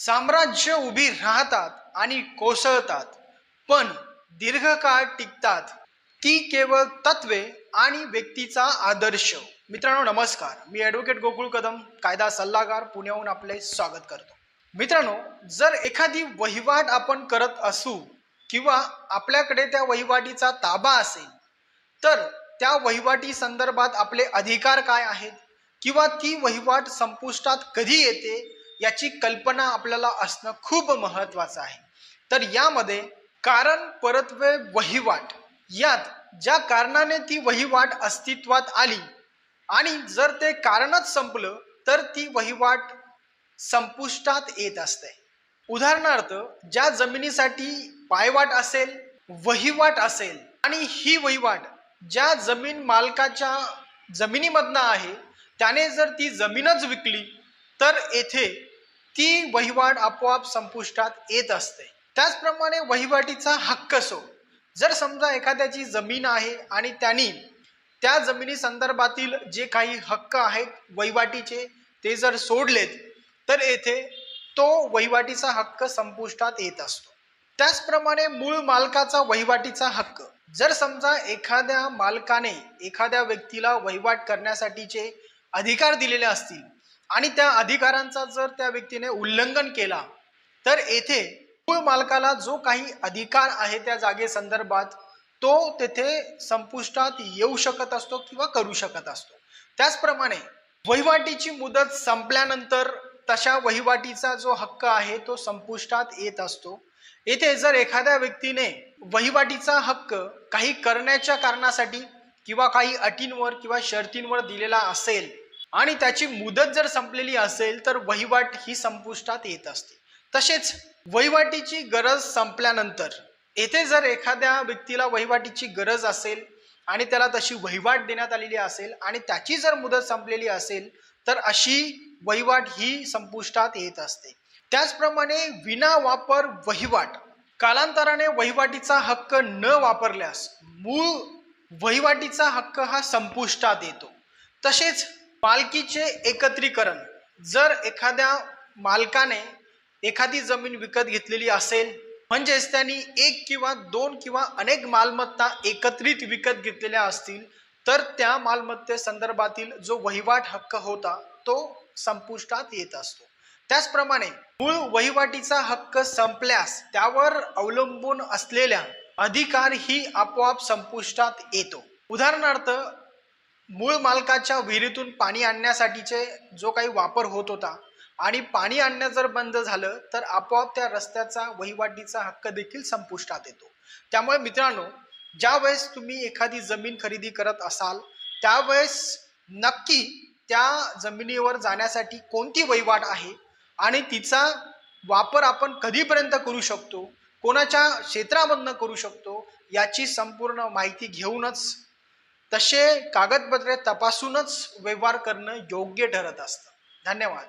साम्राज्य उभी राहतात आणि कोसळतात पण दीर्घकाळ टिकतात. ती केवळ तत्वे आणि व्यक्तीचा आदर्श. मित्रांनो नमस्कार. मी ॲडव्होकेट गोकुळ कदम कायदा सल्लागार पुण्याहून आपले स्वागत करतो. मित्रांनो जर एखादी वहिवाट आपण करत असू किंवा आपल्याकडे त्या वहिवाटीचा ताबा असेल तर त्या वहिवाटी संदर्भात आपले अधिकार काय आहेत? किंवा ती वहिवाट संपुष्टात कधी येते? याची कल्पना आपल्याला असणं खूप महत्वाचं आहे. तर यामध्ये कारण परत्वे वहिवाट. यात ज्या कारणाने ती वहिवाट अस्तित्वात आली आणि जर ते कारणच संपलं तर ती वहिवाट संपुष्टात येत असते. उदाहरणार्थ ज्या जमिनीसाठी पायवाट असेल वहिवाट असेल आणि ही वहिवाट ज्या जमीन मालकाच्या जमिनीमधनं आहे त्याने जर ती जमीनच विकली तर येथे ती वहिवाट आपोआप संपुष्टात येत असते. त्याचप्रमाणे वहिवाटीचा हक्क असो. जर समजा एखाद्याची जमीन आहे आणि त्यांनी त्या जमिनी संदर्भातील जे काही हक्क आहेत वहिवाटीचे ते जर सोडलेत तर येथे तो वहिवाटीचा हक्क संपुष्टात येत असतो. त्याचप्रमाणे मूळ मालकाचा वहिवाटीचा हक्क. जर समजा एखाद्या मालकाने एखाद्या व्यक्तीला वहिवाट करण्यासाठीचे अधिकार दिलेले असतील आणि त्या अधिकारांचा जर त्या व्यक्तीने उल्लंघन केला तर येथे मूळ मालकाला जो काही अधिकार आहे त्या जागे संदर्भात तो तेथे संपुष्टात येऊ शकत असतो किंवा करू शकत असतो. त्याचप्रमाणे वहिवाटीची मुदत संपल्यानंतर तशा वहिवाटीचा जो हक्क आहे तो संपुष्टात येत असतो. येथे जर एखाद्या व्यक्तीने वहिवाटीचा हक्क काही करण्याच्या कारणासाठी किंवा काही अटींवर किंवा शर्तींवर दिलेला असेल आणि त्याची मुदत जर संपलेली असेल तर वहिवाट ही संपुष्टात येत असते. तसेच वहिवाटीची गरज संपल्यानंतर येथे जर एखाद्या व्यक्तीला वहिवाटीची गरज असेल आणि त्याला तशी वहिवाट देण्यात आलेली असेल आणि त्याची जर मुदत संपलेली असेल तर अशी वहिवाट ही संपुष्टात येत असते. त्याचप्रमाणे विना वापर वहिवाट कालांतराने वहिवाटीचा हक्क न वापरल्यास मूळ वहिवाटीचा हक्क हा संपुष्टात येतो. तसेच मालकीचे एकत्रीकरण. जर एखाद्या मालकाने एखादी जमीन विकत घेतलेली असेल म्हणजेच त्यांनी एक किंवा दोन किंवा अनेक मालमत्ता एकत्रित विकत घेतलेल्या असतील तर त्या मालमत्ते संदर्भातील जो वहिवाट हक्क होता तो संपुष्टात येत असतो. त्याचप्रमाणे मूळ वहिवाटीचा हक्क संपल्यास त्यावर अवलंबून असलेल्या अधिकार ही आपोआप संपुष्टात येतो. उदाहरणार्थ मूळ मालकाच्या विहिरीतून पाणी आणण्यासाठीचे जो काही वापर होत होता आणि पाणी आणणं जर बंद झालं तर आपोआप त्या रस्त्याचा वहिवाटीचा हक्क देखील संपुष्टात येतो. त्यामुळे मित्रांनो ज्या वेळेस तुम्ही एखादी जमीन खरेदी करत असाल त्यावेळेस नक्की त्या जमिनीवर जाण्यासाठी कोणती वहिवाट आहे आणि तिचा वापर आपण कधीपर्यंत करू शकतो कोणाच्या क्षेत्रामधनं करू शकतो याची संपूर्ण माहिती घेऊनच तसे कागदपत्रे तपासूनच व्यवहार करणं योग्य ठरत असतं. धन्यवाद.